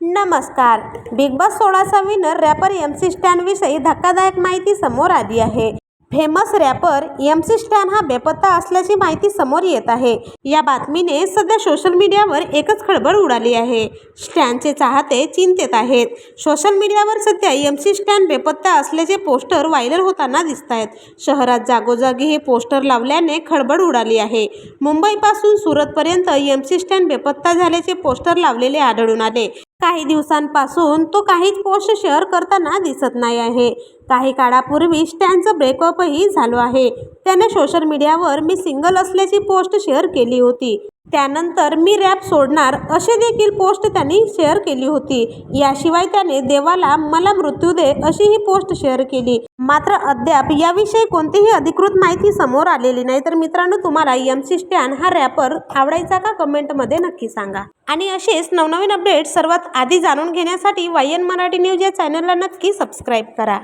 नमस्कार. Big boss सोळाचा winner rapper M C स्टॅनविषयी धक्कादायक माहिती समोर आली आहे. Famous rapper M C Stan हा बेपत्ता असल्याची माहिती समोर येत आहे. या बातमीने सध्या सोशल मीडियावर एकच खळबळ उडाली आहे. स्टॅनचे चाहते चिंतेत आहेत. सोशल मीडियावर सध्या एम सी स्टॅन बेपत्ता असल्याचे पोस्टर व्हायरल होताना दिसत आहेत शहरात जागोजागी हे पोस्टर लावल्याने खळबळ उडाली आहे. मुंबईपासून सुरतपर्यंत एम सी स्टॅन बेपत्ता झाल्याचे पोस्टर लावलेले आढळून आले. काही दिवसांपासून तो काहीच पोस्ट शेअर करताना दिसत नाही आहे. काही काळापूर्वी त्यांचं ब्रेकअपही झालं आहे. त्याने सोशल मीडियावर मी सिंगल असल्याची पोस्ट शेअर केली होती. त्यानंतर मी रॅप सोडणार अशी देखील पोस्ट त्यांनी शेअर केली होती. याशिवाय त्याने देवाला मला मृत्यू दे अशी ही पोस्ट शेअर केली. मात्र अद्याप याविषयी कोणतीही अधिकृत माहिती समोर आलेली नाही. तर मित्रांनो तुम्हाला एम सी स्टॅन हा रॅपर आवडायचा का कमेंटमध्ये नक्की सांगा. आणि असेच नवनवीन अपडेट सर्वात आधी जाणून घेण्यासाठी वाय एन मराठी न्यूज या चॅनलला नक्की सबस्क्राईब करा.